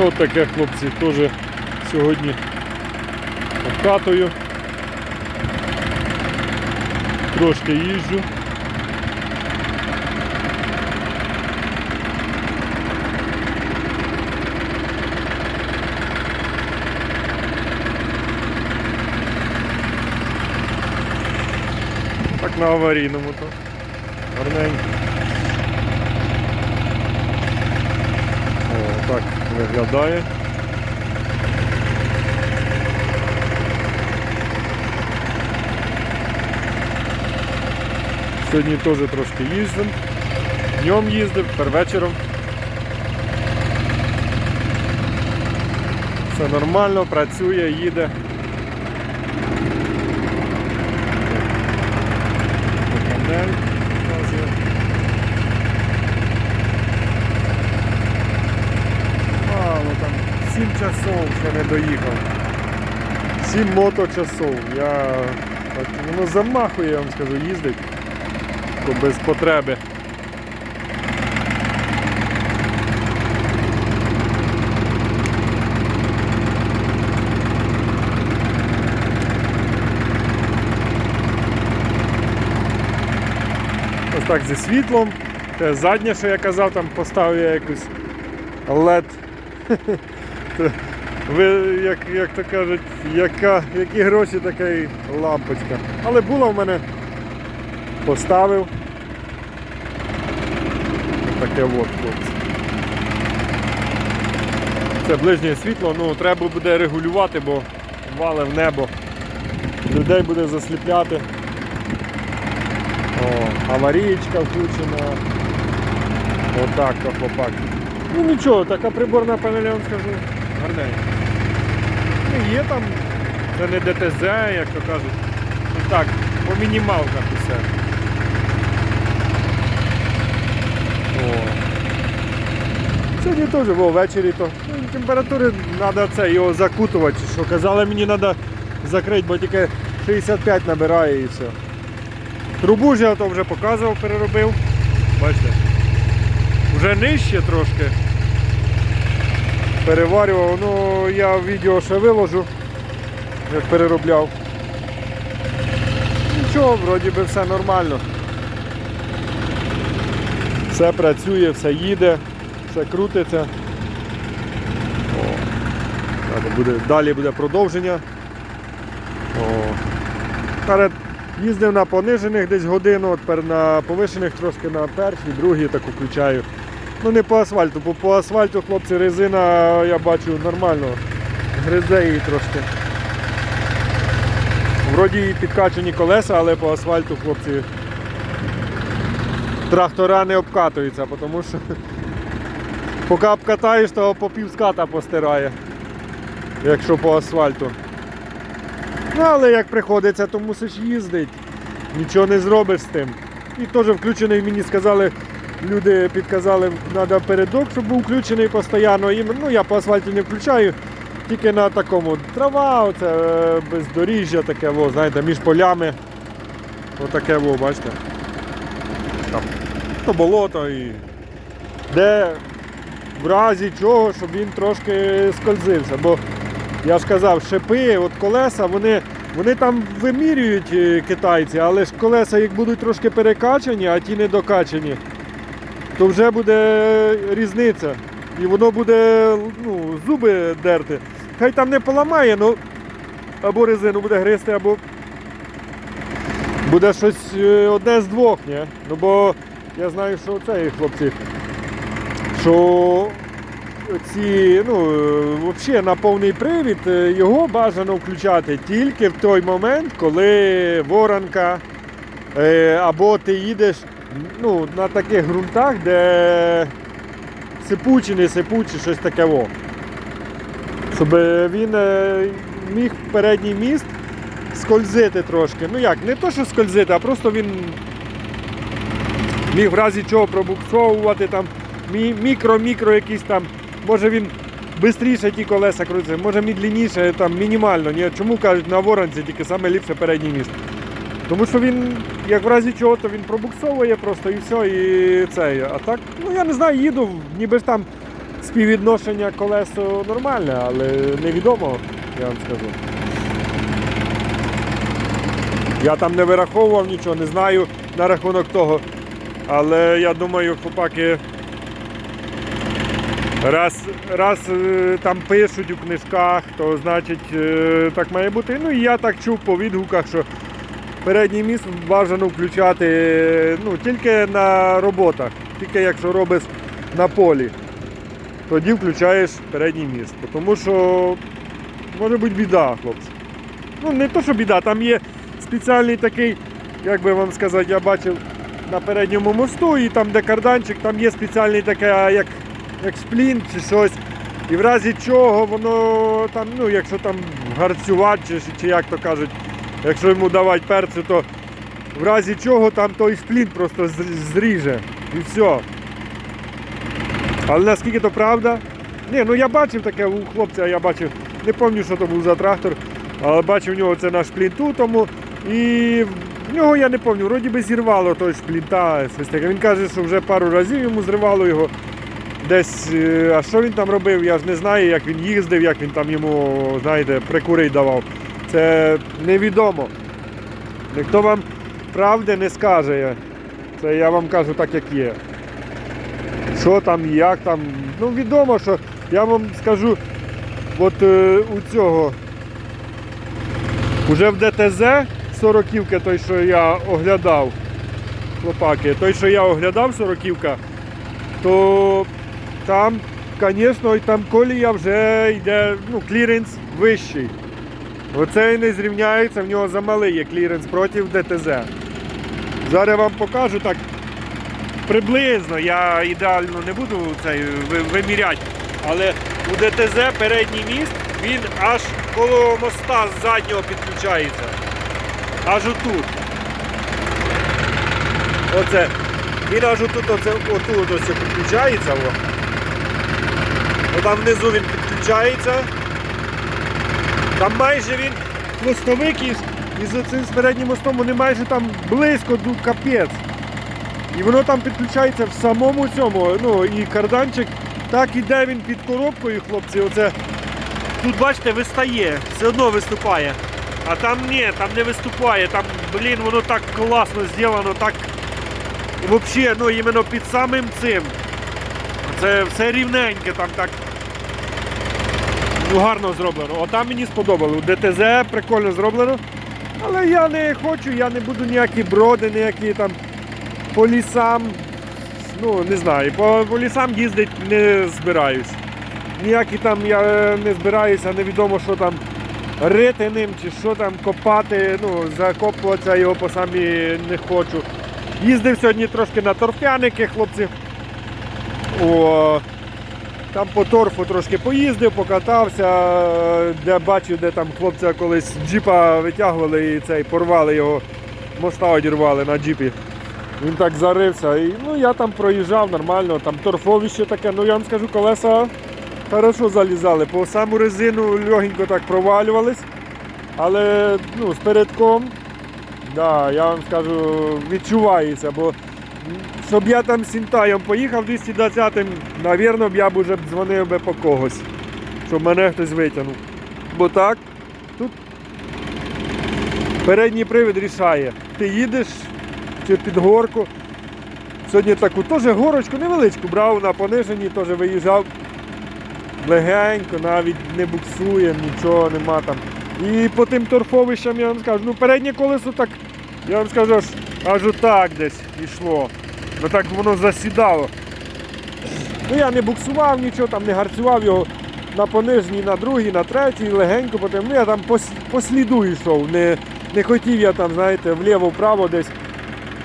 Ось таке хлопці теж сьогодні обкатую. Трошки їжджу. Так на аварійному то. Гарненько. О, так виглядає. Сьогодні теж трошки їздив. Днем їздив, тепер вечором. Все нормально, працює, їде. Панель показує. Мало там 7 часов ще не доїхав. 7 моточасов. Я воно замахує, я вам скажу, їздить то без потреби. Ось так зі світлом. Те заднє, що я казав, там поставив я якусь LED. Ви, як, як то кажуть, яка, які гроші, така і лампочка. Але була в мене, поставив. Таке от, хлопці. Це ближнє світло, ну треба буде регулювати, бо вали в небо. Людей буде засліпляти. О, аварієчка включена. Отак хлопак. Ну нічого, така приборна панель, я вам скажу, гарненька. Є там, це не ДТЗ, як то кажуть. Ну так, по мінімалках усе. О. Сьогодні теж було ввечері, то ну, температури треба це його закутувати. Що казали, мені треба закрити, бо тільки 65 набирає і все. Трубу ж я то вже показував, переробив. Бачите. Вже нижче трошки. Переварював, ну я відео ще виложу, як переробляв. Нічого, вроді би все нормально. Все працює, все їде, все крутиться. О, далі буде, далі буде продовження. О. Їздив на понижених десь годину, тепер на повишених трошки на першій, другій так включаю. Ну не по асфальту, бо по асфальту, хлопці, резина, я бачу, нормально. Гризе її трошки. Вроді і підкачані колеса, але по асфальту, хлопці, трактора не обкатуються, тому що поки обкатаєш, то по півската постирає, якщо по асфальту. Ну, але як приходиться, то мусиш їздити. Нічого не зробиш з тим. І теж включений, мені сказали, люди підказали, треба передок, щоб був включений постійно. І, ну, я по асфальті не включаю, тільки на такому трава, оце е, бездоріжжя таке, во, знаєте, між полями. Отаке, во, бачите. Там то болото і де в разі чого, щоб він трошки скользився. Бо я ж казав, шипи, от колеса, вони, вони там вимірюють е, китайці, але ж колеса, як будуть трошки перекачані, а ті не докачані, то вже буде різниця. І воно буде ну, зуби дерти. Хай там не поламає, ну або резину буде гризти, або буде щось е, одне з двох, ні? Ну бо я знаю, що це хлопці, що ці, ну, взагалі на повний привід е, його бажано включати тільки в той момент, коли воронка е, або ти їдеш ну, на таких ґрунтах, де сипучі, не сипучі, щось таке. Во. Щоб він е, міг передній міст скользити трошки. Ну як, не то, що скользити, а просто він міг в разі чого пробуксовувати там мікро-мікро якісь там. Може він швидше ті колеса крутиться, може мідлініше, там мінімально. Ні, чому кажуть на воронці тільки саме ліпше передній міст. Тому що він, як в разі чого, то він пробуксовує просто і все, і це. А так, ну я не знаю, їду, ніби ж там співвідношення колес то нормальне, але невідомо, я вам скажу. Я там не вираховував нічого, не знаю на рахунок того. Але я думаю, хлопаки раз, раз е, там пишуть у книжках, то значить е, так має бути. Ну і я так чув по відгуках, що передній міст бажано включати ну, тільки на роботах, тільки якщо робиш на полі. Тоді включаєш передній міст. Тому що може бути біда, хлопці. Ну не то, що біда, там є спеціальний такий, як би вам сказати, я бачив на передньому мосту, і там, де карданчик, там є спеціальний таке, як, як сплін чи щось. І в разі чого воно там, ну, якщо там гарцювати, чи, чи як то кажуть, якщо йому давати перцю, то в разі чого там той сплін просто зріже. І все. Але наскільки то правда? Ні, ну я бачив таке у хлопця, я бачив, не пам'ятаю, що то був за трактор, але бачив у нього це на шплінту тому. І в нього я не пам'ятаю, вроді би зірвало той шплінта. Він каже, що вже пару разів йому зривало його. Десь, е, а що він там робив, я ж не знаю, як він їздив, як він там йому, знаєте, прикурить давав. Це невідомо. Ніхто вам правди не скаже. Це я вам кажу так, як є. Що там, як там. Ну відомо, що я вам скажу, от е, у цього уже в ДТЗ 40 той, що я оглядав, хлопаки, той, що я оглядав 40 то там, звісно, там колія вже йде, ну, кліренс вищий. Оцей не зрівняється, в нього замалий є кліренс проти ДТЗ. Зараз я вам покажу так приблизно, я ідеально не буду цей виміряти, але у ДТЗ передній міст він аж коло моста з заднього підключається. Аж отут. Оце. Він аж отут, оце, отут ось підключається. О. Там внизу він підключається. Там майже він мостовик із, із оцим з переднім мостом, вони майже там близько до капець. І воно там підключається в самому цьому. Ну і карданчик так іде він під коробкою, хлопці. Оце тут бачите, вистає, все одно виступає. А там ні, там не виступає. Там, блін, воно так класно зроблено, так взагалі, ну іменно під самим цим. Це все рівненьке, там так. Ну, гарно зроблено. Отам мені сподобалось. ДТЗ прикольно зроблено. Але я не хочу, я не буду ніякі броди, ніякі там по лісам. Ну, не знаю, по, по лісам їздити не збираюсь. Ніякі там я не збираюся, невідомо, що там рити ним чи що там копати, ну, закопуватися його по самі не хочу. Їздив сьогодні трошки на торфяники, хлопці. О, там по торфу трошки поїздив, покатався, де бачив, де там хлопця колись джипа витягували і цей порвали його, моста одірвали на джипі. Він так зарився. І, ну, я там проїжджав нормально, там торфовище таке, ну я вам скажу, колеса хорошо залізали. По саму резину легенько так провалювались. Але ну, з передком, да, я вам скажу, відчувається, бо щоб я там Сінтаєм поїхав 220-м, навірно, я б уже дзвонив би по когось, щоб мене хтось витягнув. Бо так, тут передній привід рішає. Ти їдеш чи під горку. Сьогодні таку теж горочку невеличку брав на пониженні, теж виїжджав легенько, навіть не буксує, нічого нема там. І по тим торфовищам я вам скажу, ну переднє колесо так, я вам скажу, аж, отак десь йшло. Ну так воно засідало. Ну я не буксував нічого, там не гарцював його на понижній, на другій, на третій, легенько, потім ну, я там по, по сліду йшов. Не, не хотів я там, знаєте, вліво-вправо десь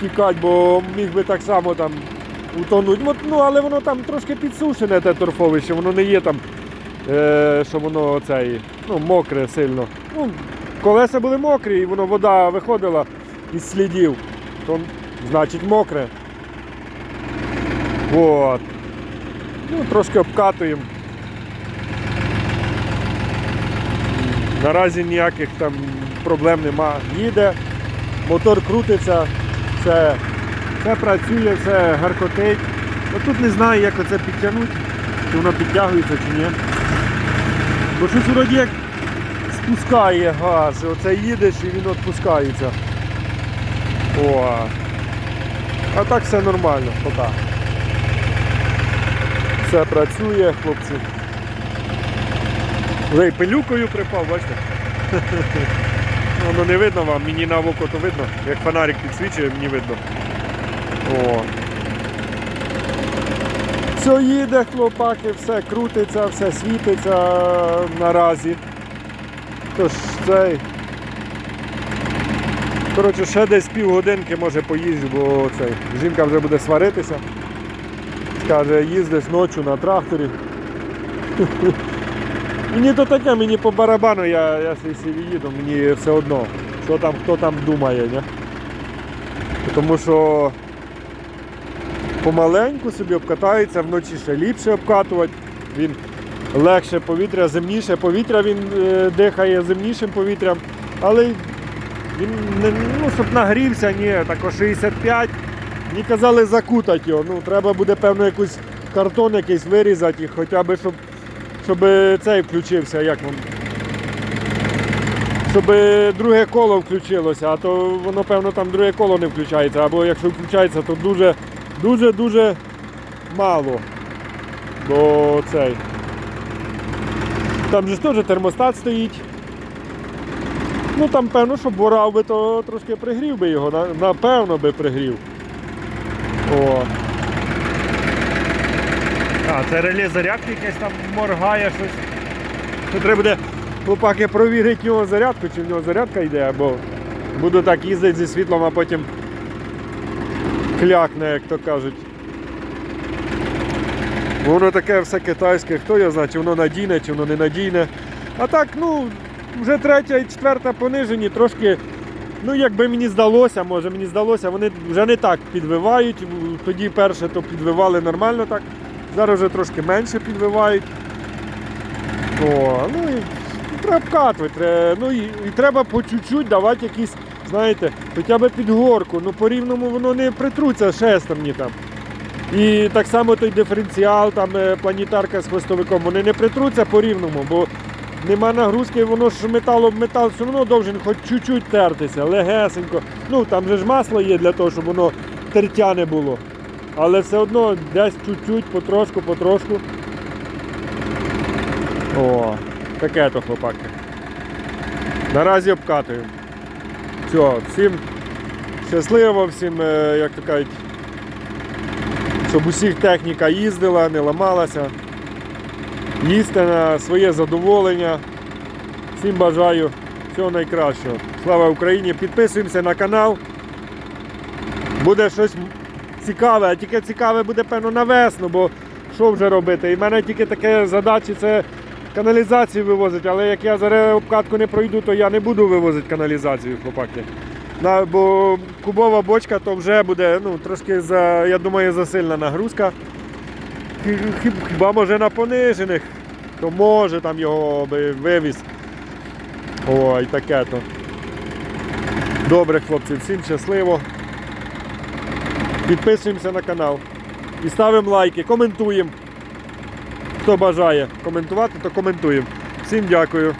тікати, бо міг би так само там утонути. От, Ну, але воно там трошки підсушене, те торфовище, воно не є там, е, що воно цей, ну, мокре сильно. Ну, колеса були мокрі, і воно вода виходила із слідів, то значить мокре. От. Ну, трошки обкатуємо. Наразі ніяких там проблем нема. Їде, мотор крутиться, все, все працює, все гаркотить. Ну, тут не знаю, як оце підтягнути. чи воно підтягується, чи ні. Бо щось вроді як спускає газ. Оце їдеш і він відпускається. О. А так все нормально, пока. Все працює, хлопці. Вже й пилюкою припав, бачите? Воно не видно вам, мені на око то видно. Як фонарик підсвічує, мені видно. О. Все їде, хлопаки, все крутиться, все світиться наразі. Тож цей. Коротше, ще десь півгодинки може поїздю, бо цей. Жінка вже буде сваритися. Скаже, їздиш ночі на тракторі. Мені то таке, мені по барабану, я, я їду, мені все одно, що там, хто там думає, ні? Тому що помаленьку собі обкатається, вночі ще ліпше обкатувати. Він легше повітря, земніше повітря він е, дихає земнішим повітрям, але він ну, щоб нагрівся, ні, тако 65. Мені казали закутати його. Ну, треба буде, певно, якийсь картон якийсь вирізати, хоча б щоб, щоб цей включився, як вам. Щоб друге коло включилося, а то воно, певно, там друге коло не включається, або якщо включається, то дуже дуже дуже мало. Бо цей. Там же теж термостат стоїть. Ну там певно, щоб борав би, то трошки пригрів би його, напевно би пригрів. О. А, це реле зарядки якесь там моргає щось. Це треба буде хлопаки провірити його зарядку, чи в нього зарядка йде, або буду так їздити зі світлом, а потім клякне, як то кажуть. Воно таке все китайське, хто його знає, чи воно надійне, чи воно не надійне. А так, ну, вже третя і четверта понижені, трошки, ну якби мені здалося, може мені здалося, вони вже не так підвивають. Тоді перше то підвивали нормально так. Зараз вже трошки менше підвивають. О, ну і треба вкатувати. Ну і, і треба по чуть-чуть давати якісь, знаєте, хоча б під горку. Ну по рівному воно не притруться шестерні там. І так само той диференціал, там е, планітарка з хвостовиком, вони не притруться по рівному, бо нема нагрузки, воно ж метал об метал все одно должен хоч чуть-чуть тертися, легесенько. Ну там же ж масло є для того, щоб воно тертя не було. Але все одно десь чуть-чуть, потрошку, потрошку. О, таке то хлопаки. Наразі обкатуємо. Все, всім щасливо, всім, е, як то кажуть, щоб усіх техніка їздила, не ламалася. Їсти на своє задоволення. Всім бажаю всього найкращого. Слава Україні! Підписуємося на канал. Буде щось цікаве, а тільки цікаве буде, певно, на весну, бо що вже робити? І в мене тільки таке задачі це каналізацію вивозити, але як я зараз обкатку не пройду, то я не буду вивозити каналізацію, хлопаки. На, бо кубова бочка то вже буде ну, трошки за, я думаю, засильна нагрузка. Хі- хі- Хіба може на понижених, то може там його би вивіз. Ой, таке то. Добре, хлопці, всім щасливо. Підписуємося на канал. І ставимо лайки, коментуємо. Хто бажає коментувати, то коментуємо. Всім дякую.